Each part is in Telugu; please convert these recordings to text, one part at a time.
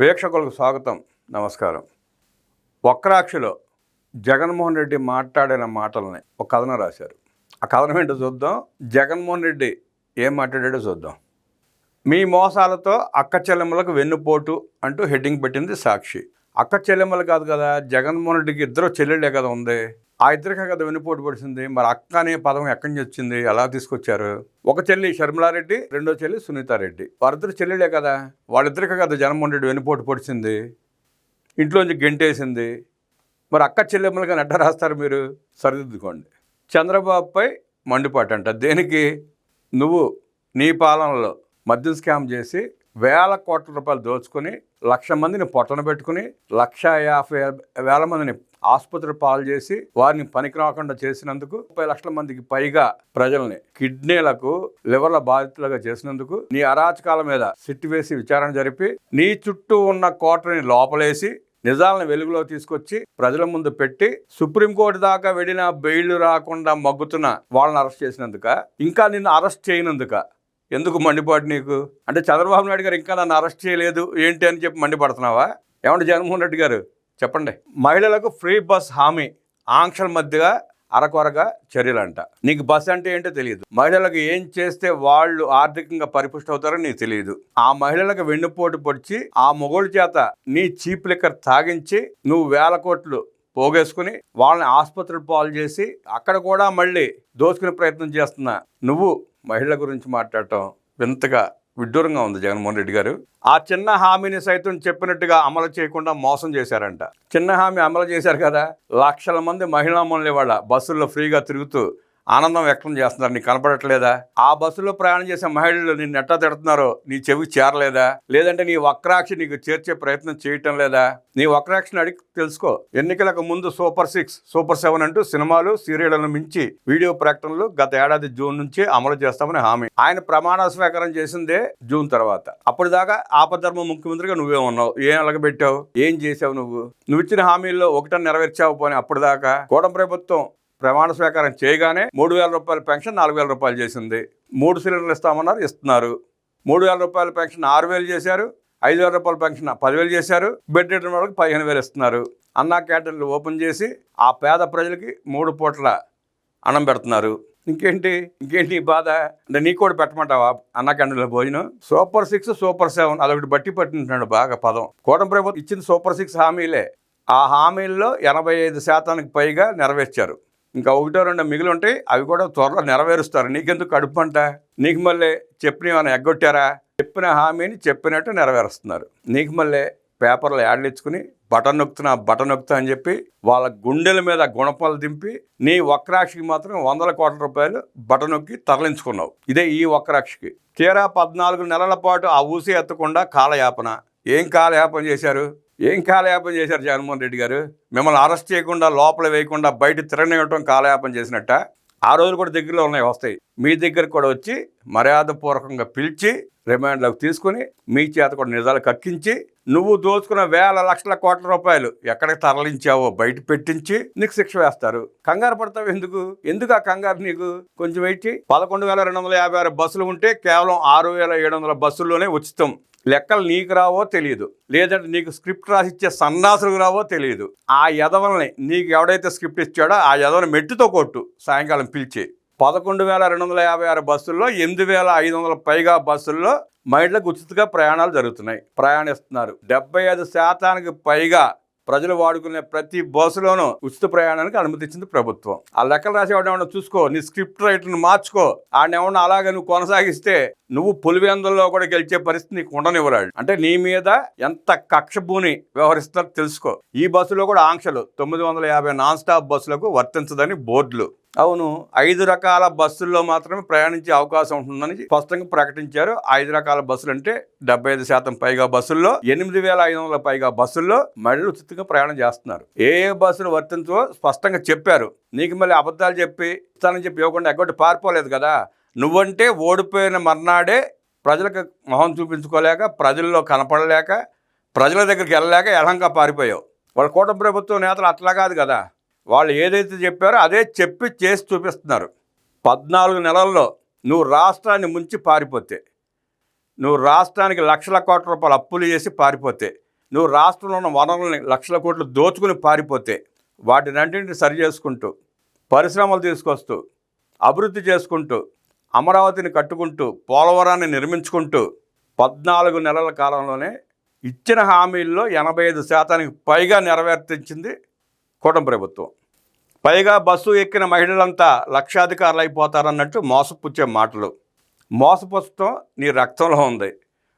వీక్షకులకు స్వాగతం నమస్కారం. వక్రాక్షిలో జగన్మోహన్ రెడ్డి మాట్లాడిన మాటలని ఒక కథనం రాశారు. ఆ కథనం ఏంటో చూద్దాం. జగన్మోహన్ రెడ్డి ఏం మాట్లాడాడో చూద్దాం. మీ మోసాలతో అక్క చెల్లెమ్మలకు వెన్నుపోటు అంటూ హెడ్డింగ్ పెట్టింది సాక్షి. అక్క చెల్లెమ్మలు కాదు కదా జగన్మోహన్ రెడ్డికి ఇద్దరు చెల్లెళ్ళే కదా ఉంది. ఆ ఇద్దరికే కదా వెన్నుపోటు పడిసింది మరి అక్క అనే పదం ఎక్కడి నుంచి వచ్చింది? ఎలా తీసుకొచ్చారు? ఒక చెల్లి షర్మిలారెడ్డి రెండో చెల్లి సునీతారెడ్డి. వారిద్దరు చెల్లెళ్ళే కదా? వాళ్ళిద్దరికే కదా జగన్మోహన్ వెనుపోటు వెన్నుపోటు పొడిచింది. ఇంట్లోంచి గెంటేసింది. మరి అక్క చెల్లెమ్మలుగా నెట్ట రాస్తారు మీరు? సరిదిద్దుకోండి. చంద్రబాబుపై మండిపాటు అంట దేనికి? నువ్వు నీ పాలనలో మద్యం స్కామ్ చేసి వేల కోట్ల రూపాయలు దోచుకొని లక్ష మందిని పొట్టన పెట్టుకుని లక్ష యాభై వేల మందిని ఆసుపత్రి పాలు చేసి వారిని పనికి రాకుండా చేసినందుకు ముప్పై లక్షల మందికి పైగా ప్రజల్ని కిడ్నీలకు లివర్ల బాధితులుగా చేసినందుకు నీ అరాచకాల మీద సిట్టు వేసి విచారణ జరిపి నీ చుట్టూ ఉన్న కోటని లోపలేసి నిజాలను వెలుగులో తీసుకొచ్చి ప్రజల ముందు పెట్టి సుప్రీంకోర్టు దాకా వెళ్ళిన బెయిల్ రాకుండా మగ్గుతున్న వాళ్ళని అరెస్ట్ చేసినందుక ఇంకా నిన్ను అరెస్ట్ చేయనందుక ఎందుకు మండిపాటు నీకు? అంటే చంద్రబాబు నాయుడు గారు ఇంకా నన్ను అరెస్ట్ చేయలేదు ఏంటి అని చెప్పి మండిపడుతున్నావా? ఏమంటే జగన్మోహన్ రెడ్డి గారు? చెప్పండి. మహిళలకు ఫ్రీ బస్ హామీ ఆంక్షల మధ్యగా అరకొరగా చర్యలంట. నీకు బస్ అంటే ఏంటో తెలియదు. మహిళలకు ఏం చేస్తే వాళ్ళు ఆర్థికంగా పరిపుష్టి అవుతారో నీకు తెలియదు. ఆ మహిళలకు వెన్నుపోటు పొడిచి ఆ మొగోళ్ళ చేత నీ చీప్ లిక్కర్ తాగించి నువ్వు వేల కోట్లు పోగేసుకుని వాళ్ళని ఆసుపత్రులు పాలు చేసి అక్కడ కూడా మళ్ళీ దోచుకునే ప్రయత్నం చేస్తున్నా నువ్వు మహిళల గురించి మాట్లాడటం వింతగా విడ్డూరంగా ఉంది జగన్మోహన్ రెడ్డి గారు. ఆ చిన్న హామీని సైతం చెప్పినట్టుగా అమలు చేయకుండా మోసం చేశారంట. చిన్న హామీ అమలు చేశారు కదా. లక్షల మంది మహిళా మనులు వాళ్ళ బస్సుల్లో ఫ్రీగా తిరుగుతూ ఆనందం వ్యక్తం చేస్తున్నారు. నీకు కనపడట్లేదా? ఆ బస్సులో ప్రయాణం చేసే మహిళలు నిన్ను ఎట్టా తిడుతున్నారో? నీ చెవి చేరలేదా? లేదంటే నీ వక్రాక్షి నీకు చేర్చే ప్రయత్నం చేయటం లేదా? నీ వక్రాక్షిని అడిగి తెలుసుకో. ఎన్నికలకు ముందు సూపర్ సిక్స్ సూపర్ సెవెన్ అంటూ సినిమాలు సీరియళ్ళను మించి వీడియో ప్రకటనలు గత ఏడాది జూన్ నుంచి అమలు చేస్తామని హామీ. ఆయన ప్రమాణ స్వీకారం చేసిందే జూన్ తర్వాత. అప్పుడు దాకా ఆపధర్మ ముఖ్యమంత్రిగా నువ్వే ఉన్నావు. ఏం అలగబెట్టావు? ఏం చేసావు నువ్వు? నువ్వు ఇచ్చిన హామీల్లో ఒకటని నెరవేర్చావు పోనీ అప్పటిదాకా? దాకా కూటమి ప్రభుత్వం ప్రమాణ స్వీకారం చేయగానే మూడు వేల రూపాయల పెన్షన్ నాలుగు వేల రూపాయలు చేసింది. మూడు సిలిండర్లు ఇస్తామన్నారు ఇస్తున్నారు. మూడు వేల రూపాయల పెన్షన్ ఆరు వేలు చేశారు ఐదు వేల రూపాయల పెన్షన్ పదివేలు చేశారు బెడ్ రిటర్న్ వాళ్ళకి పదిహేను వేలు ఇస్తున్నారు. అన్నా క్యాటరీలు ఓపెన్ చేసి ఆ పేద ప్రజలకి మూడు పూట్ల అన్నం పెడుతున్నారు. ఇంకేంటి? ఇంకేంటి బాధ? అంటే నీకు కూడా పెట్టమంటావా అన్నా క్యాంటీన్లో భోజనం? సూపర్ సిక్స్ సూపర్ సెవెన్ అదొకటి బట్టి పట్టింటున్నాడు బాగా పదం. కూటమి ప్రభుత్వం ఇచ్చిన సూపర్ సిక్స్ హామీలే. ఆ హామీల్లో ఎనభై ఐదు శాతానికి పైగా నెరవేర్చారు. ఇంకా ఒకటో రెండో మిగిలి ఉంటాయి అవి కూడా త్వరలో నెరవేరుస్తారు. నీకెందుకు కడుపు అంట నీకు మళ్ళీ చెప్పిన ఏమైనా ఎగ్గొట్టారా? చెప్పిన హామీని చెప్పినట్టు నెరవేరుస్తున్నారు. నీకు మళ్ళీ పేపర్లు యాడ్లు ఇచ్చుకుని బటన్ నొక్కుతున్నా బటన్ నొక్కుతా అని చెప్పి వాళ్ళ గుండెల మీద గుణపాలు దింపి నీ వక్రాక్షికి మాత్రం వందల కోట్ల రూపాయలు బటన్ నొక్కి తరలించుకున్నావు. ఇదే ఈ వక్రాక్షికి. తీరా పద్నాలుగు నెలల పాటు ఆ ఊసి ఎత్తకుండా కాలయాపన. ఏం కాలయాపన చేశారు? ఏం కాలయాపన చేశారు జగన్మోహన్ రెడ్డి గారు? మిమ్మల్ని అరెస్ట్ చేయకుండా లోపల వేయకుండా బయట తిరగనివ్వటం కాలయాపన చేసినట్ట? ఆ రోజులు కూడా దగ్గరలో ఉన్నాయి వస్తాయి. మీ దగ్గర కూడా వచ్చి మర్యాదపూర్వకంగా పిలిచి రిమాండ్లోకి తీసుకుని మీ చేత కూడా నిజాలు కక్కించి నువ్వు దోచుకున్న వేల లక్షల కోట్ల రూపాయలు ఎక్కడికి తరలించావో బయట పెట్టించి నీకు శిక్ష వేస్తారు. కంగారు పడతావు ఎందుకు? ఎందుకు ఆ కంగారు నీకు? కొంచెం వెయిట్ పదకొండు వేల రెండు వందల యాభై ఆరు బస్సులు ఉంటే కేవలం ఆరు వేల ఏడు వందల బస్సుల్లోనే ఉచితం. లెక్కలు నీకు రావో తెలియదు లేదంటే నీకు స్క్రిప్ట్ రాసిచ్చే సన్నాసులకు రావో తెలియదు ఆ యదవల్ని నీకు ఎవడైతే స్క్రిప్ట్ ఇచ్చాడో ఆ యదవని మెట్టుతో కొట్టు. సాయంకాలం పిలిచి పదకొండు వేల రెండు వందల యాభై ఆరు బస్సుల్లో ఎనిమిది వేల ఐదు వందల పైగా బస్సుల్లో మహిళలకు ఉచితంగా ప్రయాణాలు జరుగుతున్నాయి. ప్రయాణిస్తున్నారు. డెబ్బై ఐదు శాతానికి పైగా ప్రజలు వాడుకునే ప్రతి బస్సులోనూ ఉచిత ప్రయాణానికి అనుమతించింది ప్రభుత్వం. ఆ లెక్కలు రాసేవాడు ఏమన్నా చూసుకో నీ స్క్రిప్ట్ రైటర్ని మార్చుకో ఆయన ఏమన్నా అలాగే నువ్వు కొనసాగిస్తే నువ్వు పులివెందుల్లో కూడా గెలిచే పరిస్థితి నీకు ఉండనివ్వరాడు. అంటే నీ మీద ఎంత కక్షభూని వ్యవహరిస్తారో తెలుసుకో. ఈ బస్సులో కూడా ఆంక్షలు. తొమ్మిది వందల యాభై నాన్ స్టాప్ బస్సులకు వర్తించదని బోర్డులు. అవును ఐదు రకాల బస్సుల్లో మాత్రమే ప్రయాణించే అవకాశం ఉంటుందని స్పష్టంగా ప్రకటించారు. ఐదు రకాల బస్సులు అంటే డెబ్బై ఐదు శాతం పైగా బస్సుల్లో ఎనిమిది వేల ఐదు వందల పైగా బస్సుల్లో మళ్ళీ ఉచితంగా ప్రయాణం చేస్తున్నారు. ఏ ఏ బస్సులు వర్తించవో స్పష్టంగా చెప్పారు. నీకు మళ్ళీ అబద్ధాలు చెప్పి ఇస్తానని చెప్పి ఇవ్వకుండా ఎగ్గొట్టి పారిపోలేదు కదా. నువ్వంటే ఓడిపోయిన మర్నాడే ప్రజలకు మొహం చూపించుకోలేక ప్రజల్లో కనపడలేక ప్రజల దగ్గరికి వెళ్ళలేక ఎలంగా పారిపోయావు. వాళ్ళ కూటమి ప్రభుత్వం నేతలు అట్లా కాదు కదా. వాళ్ళు ఏదైతే చెప్పారో అదే చెప్పి చేసి చూపిస్తున్నారు. పద్నాలుగు నెలల్లో నువ్వు రాష్ట్రాన్ని ముంచి పారిపోతే నువ్వు రాష్ట్రానికి లక్షల కోట్ల రూపాయలు అప్పులు చేసి పారిపోతే నువ్వు రాష్ట్రంలో ఉన్న వనరుల్ని లక్షల కోట్లు దోచుకుని పారిపోతే వాటినంటిని సరి చేసుకుంటూ పరిశ్రమలు తీసుకొస్తూ అభివృద్ధి చేసుకుంటూ అమరావతిని కట్టుకుంటూ పోలవరాన్ని నిర్మించుకుంటూ పద్నాలుగు నెలల కాలంలోనే ఇచ్చిన హామీల్లో ఎనభై ఐదు శాతానికి పైగా నెరవేర్తించింది కూటమి ప్రభుత్వం. పైగా బస్సు ఎక్కిన మహిళలంతా లక్షాధికారులు అయిపోతారన్నట్టు మోసపుచ్చే మాటలు. మోసపుచ్చటం నీ రక్తంలో ఉంది.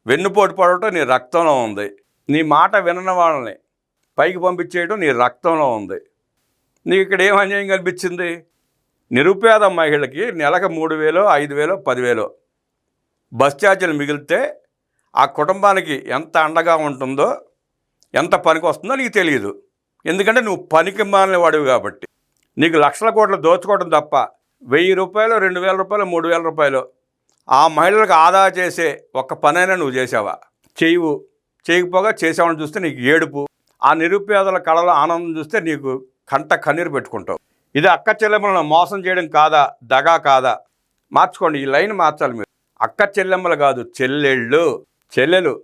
వెన్నుపోటు పడటం నీ రక్తంలో ఉంది. నీ మాట వినని వాళ్ళని పైకి పంపించేయడం నీ రక్తంలో ఉంది. నీకు ఇక్కడ ఏం అన్యాయం కనిపించింది నిరుపేద మహిళకి నెలకు మూడు వేలు ఐదు వేలు పదివేలు బస్ ఛార్జీలు మిగిలితే ఆ కుటుంబానికి ఎంత అండగా ఉంటుందో ఎంత పనికి వస్తుందో నీకు తెలియదు. ఎందుకంటే నువ్వు పనికి మాలిన వాడివి కాబట్టి. నీకు లక్షల కోట్లు దోచుకోవడం తప్ప వెయ్యి రూపాయలు రెండు వేల రూపాయలు మూడు వేల రూపాయలు ఆ మహిళలకు ఆదా చేసే ఒక్క పనైనా నువ్వు చేసావా? చేయవు. చేయకపోగా చేసావని చూస్తే నీకు ఏడుపు. ఆ నిరుపేదల కళలో ఆనందం చూస్తే నీకు కంట కన్నీరు పెట్టుకుంటావు. ఇది అక్క చెల్లెమ్మలను మోసం చేయడం కాదా? దగా కాదా? మార్చుకోండి ఈ లైన్ మార్చాలి మీరు. అక్క చెల్లెమ్మలు కాదు చెల్లెళ్ళు. చెల్లెలు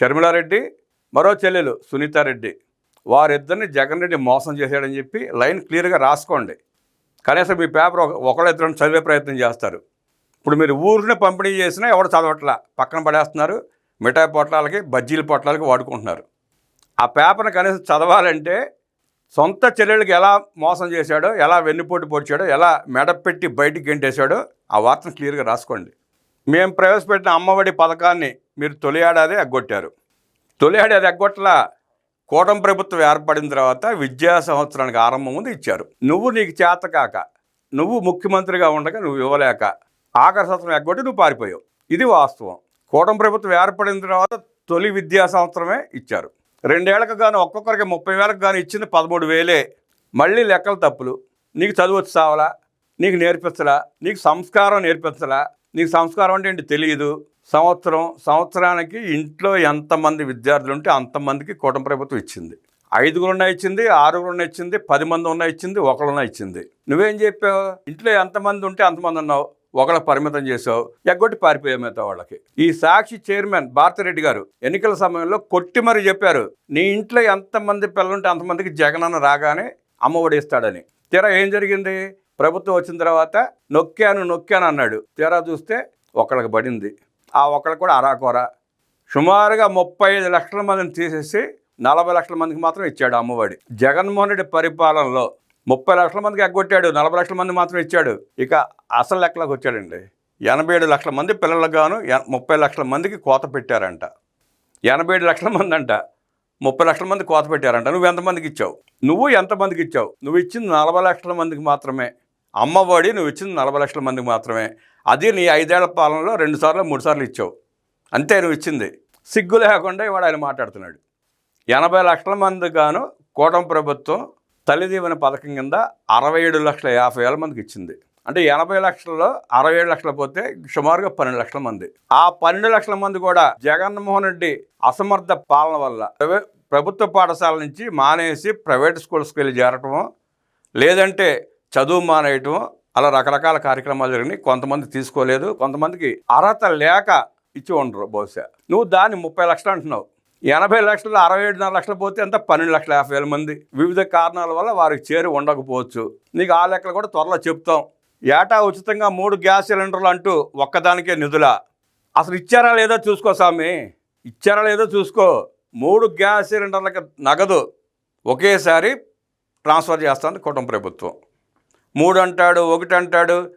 షర్మిలారెడ్డి మరో చెల్లెలు సునీతారెడ్డి. వారిద్దరిని జగన్ రెడ్డి మోసం చేశాడని చెప్పి లైన్ క్లియర్గా రాసుకోండి. కనీసం మీ పేపర్ ఒక ఒకళ్ళిద్దరిని చదివే ప్రయత్నం చేస్తారు. ఇప్పుడు మీరు ఊరిని పంపిణీ చేసినా ఎవరు చదవట్లా? పక్కన పడేస్తున్నారు. మిఠాయి పొట్లాలకి బజ్జీల పొట్లాలకి వాడుకుంటున్నారు. ఆ పేపర్ని కనీసం చదవాలంటే సొంత చెల్లెళ్ళకి ఎలా మోసం చేశాడో ఎలా వెన్నుపోటు పొడిచాడో ఎలా మెడపెట్టి బయటికి గెంటేశాడో ఆ వార్తను క్లియర్గా రాసుకోండి. మేము ప్రవేశపెట్టిన అమ్మఒడి పథకాన్ని మీరు తొలి ఏడాది ఎగ్గొట్టారు. తొలి ఏడాది ఎగ్గొట్టలా కూటమి ప్రభుత్వం ఏర్పడిన తర్వాత విద్యా సంవత్సరానికి ఆరంభం ముందు ఇచ్చారు. నువ్వు నీకు చేత కాక నువ్వు ముఖ్యమంత్రిగా ఉండగా నువ్వు ఇవ్వలేక ఆఖరి సంవత్సరం ఎగ్గొట్టి నువ్వు పారిపోయావు. ఇది వాస్తవం. కూటమి ప్రభుత్వం ఏర్పడిన తర్వాత తొలి విద్యా సంవత్సరమే ఇచ్చారు. రెండేళ్ళకు గాను ఒక్కొక్కరికి ముప్పై వేలకు గాను ఇచ్చింది పదమూడు వేలే. మళ్ళీ లెక్కలు తప్పులు. నీకు చదువు వచ్చి నీకు నేర్పించలా? నీకు సంస్కారం నేర్పించలా? నీకు సంస్కారం అంటే ఏంటి తెలియదు సంవత్సరం సంవత్సరానికి ఇంట్లో ఎంతమంది విద్యార్థులు ఉంటే అంతమందికి కూటమి ప్రభుత్వం ఇచ్చింది. ఐదుగురున్న ఇచ్చింది ఆరుగురున్న ఇచ్చింది పది మంది ఉన్న ఇచ్చింది ఒకళ్ళున్న ఇచ్చింది. నువ్వేం చెప్పావు? ఇంట్లో ఎంతమంది ఉంటే అంతమంది ఉన్నావు. ఒకళ్ళ పరిమితం చేసావు ఎగ్గొట్టి పారిపోయావు మిగతా వాళ్ళకి. ఈ సాక్షి చైర్మన్ భారతిరెడ్డి గారు ఎన్నికల సమయంలో కొట్టి మరి చెప్పారు నీ ఇంట్లో ఎంతమంది పిల్లలుంటే అంతమందికి జగనన్న రాగానే అమ్మఒడి ఇస్తాడని తీరా ఏం జరిగింది? ప్రభుత్వం వచ్చిన తర్వాత నొక్కాను నొక్కాను అన్నాడు. తీరా చూస్తే ఒకళ్ళకి పడింది. ఆ ఒకళ్ళకి కూడా అరాకొర. సుమారుగా ముప్పై ఐదు లక్షల మందిని తీసేసి నలభై లక్షల మందికి మాత్రం ఇచ్చాడు అమ్మఒడి. జగన్మోహన్ రెడ్డి పరిపాలనలో ముప్పై లక్షల మందికి ఎగ్గొట్టాడు నలభై లక్షల మంది మాత్రం ఇచ్చాడు. ఇక అసలు లెక్కలోకి వచ్చాడండి. ఎనభై ఏడు లక్షల మంది పిల్లలకు గాను ముప్పై లక్షల మందికి కోత పెట్టారంట. ఎనభై ఏడు లక్షల మంది అంట. ముప్పై లక్షల మంది కోత పెట్టారంట. నువ్వు ఎంతమందికి ఇచ్చావు? నువ్వు ఎంతమందికి ఇచ్చావు? నువ్వు ఇచ్చింది నలభై లక్షల మందికి మాత్రమే. అమ్మఒడి నువ్వు ఇచ్చింది నలభై లక్షల మందికి మాత్రమే. అది నీ ఐదేళ్ళ పాలనలో రెండు సార్లు మూడు సార్లు ఇచ్చావు. అంతే నువ్వు ఇచ్చింది. సిగ్గు లేకుండా ఇవాడు ఆయన మాట్లాడుతున్నాడు. ఎనభై లక్షల మంది గాను కూటమి ప్రభుత్వం తల్లిదీవెన పథకం కింద అరవై ఏడు లక్షల యాభై వేల మందికి ఇచ్చింది. అంటే ఎనభై లక్షల్లో అరవై ఏడు లక్షలు పోతే సుమారుగా పన్నెండు లక్షల మంది. ఆ పన్నెండు లక్షల మంది కూడా జగన్మోహన్ రెడ్డి అసమర్థ పాలన వల్ల ప్రభుత్వ పాఠశాల నుంచి మానేసి ప్రైవేట్ స్కూల్స్కి వెళ్ళి చేరటము లేదంటే చదువు మానేయటం అలా రకరకాల కార్యక్రమాలు జరిగినాయి. కొంతమంది తీసుకోలేదు. కొంతమందికి అర్హత లేక ఇచ్చి ఉండరు బహుశా. నువ్వు దాన్ని ముప్పై లక్షలు అంటున్నావు. ఎనభై లక్షలు అరవై ఏడున్నర లక్షలు పోతే అంత పన్నెండు లక్షల యాభై వేల మంది. వివిధ కారణాల వల్ల వారికి చేరి ఉండకపోవచ్చు. నీకు ఆ లెక్కలు కూడా త్వరలో చెప్తాం. ఏటా ఉచితంగా మూడు గ్యాస్ సిలిండర్లు అంటూ ఒక్కదానికే నిధుల? అసలు ఇచ్చారా లేదో చూసుకో స్వామి. ఇచ్చారా లేదో చూసుకో. మూడు గ్యాస్ సిలిండర్లకు నగదు ఒకేసారి ట్రాన్స్ఫర్ చేస్తుంది కుటుంబ ప్రభుత్వం. మూడు అంటాడు ఒకటి అంటాడు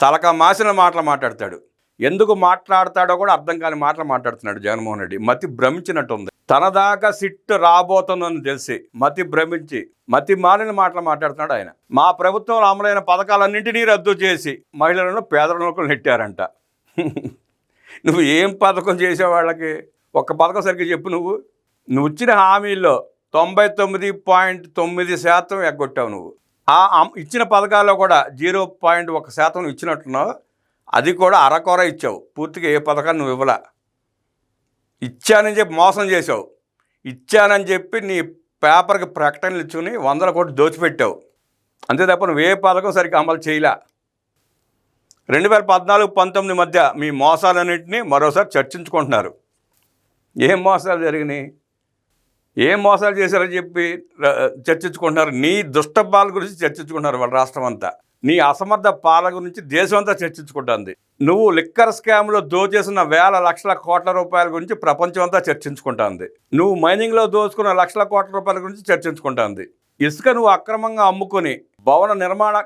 తలక మాసిన మాటలు మాట్లాడతాడు. ఎందుకు మాట్లాడతాడో కూడా అర్థం కాని మాటలు మాట్లాడుతున్నాడు జగన్మోహన్ రెడ్డి. మతి భ్రమించినట్టుంది. తన దాకా సిట్ రాబోతుందని తెలిసి మతి భ్రమించి మతి మాలిన మాటలు మాట్లాడుతున్నాడు ఆయన. మా ప్రభుత్వంలో అమలైన పథకాలన్నింటినీ రద్దు చేసి మహిళలను పేదలకు నెట్టారంట. నువ్వు ఏం పథకం చేసే వాళ్ళకి? ఒక్క పథకం సరిగ్గా చెప్పు నువ్వు. నువ్వు ఇచ్చిన హామీల్లో తొంభై తొమ్మిది పాయింట్ తొమ్మిది శాతం ఎగ్గొట్టావు నువ్వు. ఆ ఇచ్చిన పథకాల్లో కూడా జీరో పాయింట్ ఒక శాతం ఇచ్చినట్టున్నావు. అది కూడా అరకొర ఇచ్చావు. పూర్తిగా ఏ పథకాన్ని నువ్వు ఇవ్వలా. ఇచ్చానని చెప్పి మోసం చేసావు ఇచ్చానని చెప్పి నీ పేపర్కి ప్రకటనలు ఇచ్చుకుని వందల కోట్లు దోచిపెట్టావు. అంతే తప్ప నువ్వు ఏ పథకం సరిగ్గా అమలు చేయలే. రెండు వేల పద్నాలుగు పంతొమ్మిది మధ్య మీ మోసాలన్నింటినీ మరోసారి చర్చించుకుంటున్నారు. ఏం మోసాలు జరిగినాయి? ఏం మోసాలు చేశారని చెప్పి చర్చించుకుంటున్నారు? నీ దుష్టబాల గురించి చర్చించుకుంటున్నారు వాళ్ళ రాష్ట్రం అంతా. నీ అసమర్థ పాలన గురించి దేశమంతా చర్చించుకుంటుంది. నువ్వు లిక్కర్ స్కామ్లో దోచేసిన వేల లక్షల కోట్ల రూపాయల గురించి ప్రపంచం అంతా చర్చించుకుంటుంది. నువ్వు మైనింగ్లో దోచుకున్న లక్షల కోట్ల రూపాయల గురించి చర్చించుకుంటుంది. ఇసుక నువ్వు అక్రమంగా అమ్ముకొని భవన నిర్మాణ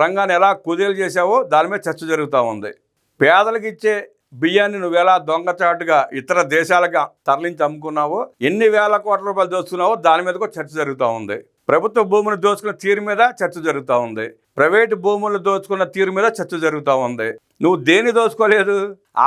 రంగాన్ని ఎలా కుదేలు చేశావో దాని మీద చర్చ జరుగుతూ ఉంది. పేదలకు ఇచ్చే బియ్యాన్ని నువ్వు ఎలా దొంగచాటుగా ఇతర దేశాలుగా తరలించి అమ్ముకున్నావో ఎన్ని వేల కోట్ల రూపాయలు దోచుకున్నావో దాని మీద కూడా చర్చ జరుగుతూ ఉంది. ప్రభుత్వ భూములు దోచుకున్న తీరు మీద చర్చ జరుగుతూ ఉంది. ప్రైవేటు భూములు దోచుకున్న తీరు మీద చర్చ జరుగుతూ ఉంది. నువ్వు దేన్ని దోచుకోలేదు?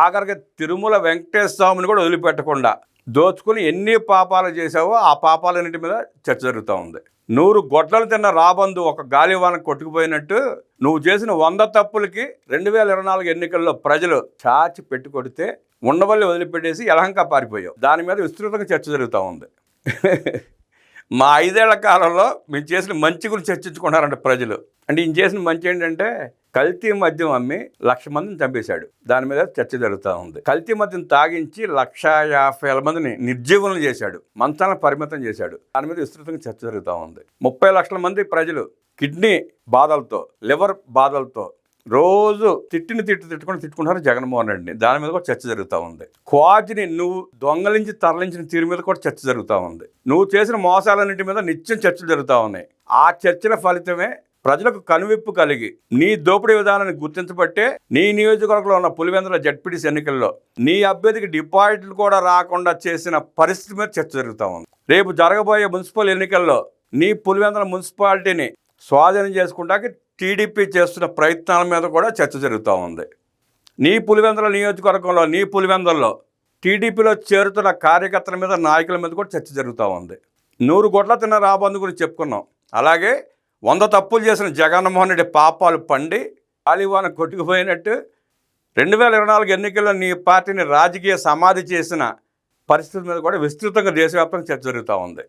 ఆఖరికి తిరుమల వెంకటేశ్వర స్వామిని కూడా వదిలిపెట్టకుండా దోచుకుని ఎన్ని పాపాలు చేసావో ఆ పాపాలన్నింటి మీద చర్చ జరుగుతూ ఉంది. నూరు గొడ్డలు తిన్న రాబందు ఒక గాలివాన కొట్టుకుపోయినట్టు నువ్వు చేసిన వంద తప్పులకి రెండు వేల ఇరవై నాలుగు ఎన్నికల్లో ప్రజలు చాచి పెట్టి కొడితే ఉండవల్లి వదిలిపెట్టేసి ఎలహంక పారిపోయావు. దాని మీద విస్తృతంగా చర్చ జరుగుతూ ఉంది. మా ఐదేళ్ళ కాలంలో మేము చేసిన మంచి గురించి చర్చించుకుంటారంట ప్రజలు. అంటే ఈయన చేసిన మంచి ఏంటంటే కల్తీ మద్యం అమ్మి లక్ష మందిని చంపేశాడు. దాని మీద చర్చ జరుగుతూ ఉంది. కల్తీ మద్యం తాగించి లక్ష యాభై వేల మందిని నిర్జీవనం చేశాడు. మంచాలను పరిమితం చేశాడు. దాని మీద విస్తృతంగా చర్చ జరుగుతూ ఉంది. ముప్పై లక్షల మంది ప్రజలు కిడ్నీ బాధలతో లివర్ బాధలతో రోజు తిట్టిని తిట్టు తిట్టుకుని తిట్టుకుంటారు జగన్మోహన్ రెడ్డిని. దాని మీద కూడా చర్చ జరుగుతూ ఉంది. క్వాజ్ని నువ్వు దొంగలించి తరలించిన తీరు మీద కూడా చర్చ జరుగుతూ ఉంది. నువ్వు చేసిన మోసాలన్నింటి మీద నిత్యం చర్చలు జరుగుతూ ఉన్నాయి. ఆ చర్చల ఫలితమే ప్రజలకు కనువిప్పు కలిగి నీ దోపిడీ విధానాన్ని గుర్తించబట్టే నీ నియోజకవర్గంలో ఉన్న పులివెందుల జడ్పీటీసీ ఎన్నికల్లో నీ అభ్యర్థికి డిపాజిట్లు కూడా రాకుండా చేసిన పరిస్థితి మీద చర్చ జరుగుతూ ఉంది. రేపు జరగబోయే మున్సిపల్ ఎన్నికల్లో నీ పులివెందుల మున్సిపాలిటీని స్వాధీనం చేసుకుంటాకి టీడీపీ చేస్తున్న ప్రయత్నాల మీద కూడా చర్చ జరుగుతూ ఉంది. నీ పులివెందుల నియోజకవర్గంలో నీ పులివెందుల్లో టీడీపీలో చేరుతున్న కార్యకర్తల మీద నాయకుల మీద కూడా చర్చ జరుగుతూ ఉంది. నూరు గొడ్ల తిన్న రాబందు గురించి చెప్పుకున్నాం. అలాగే వంద తప్పులు చేసిన జగన్మోహన్ రెడ్డి పాపాలు పండి అలివాన కొట్టుకుపోయినట్టు రెండు వేల ఇరవై నాలుగు ఎన్నికల్లో నీ పార్టీని రాజకీయ సమాధి చేసిన పరిస్థితుల మీద కూడా విస్తృతంగా దేశవ్యాప్తంగా చర్చ జరుగుతూ ఉంది.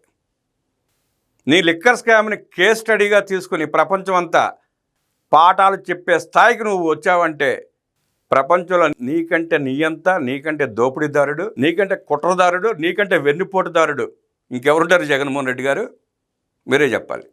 నీ లిక్కర్ స్కామ్ని కేస్ స్టడీగా తీసుకుని ప్రపంచమంతా పాఠాలు చెప్పే స్థాయికి నువ్వు వచ్చావంటే ప్రపంచంలో నీకంటే నీయంత నీకంటే దోపిడీదారుడు నీకంటే కుట్రదారుడు నీకంటే వెన్నుపోటుదారుడు ఇంకెవరుంటారు జగన్మోహన్ రెడ్డి గారు? మీరే చెప్పాలి.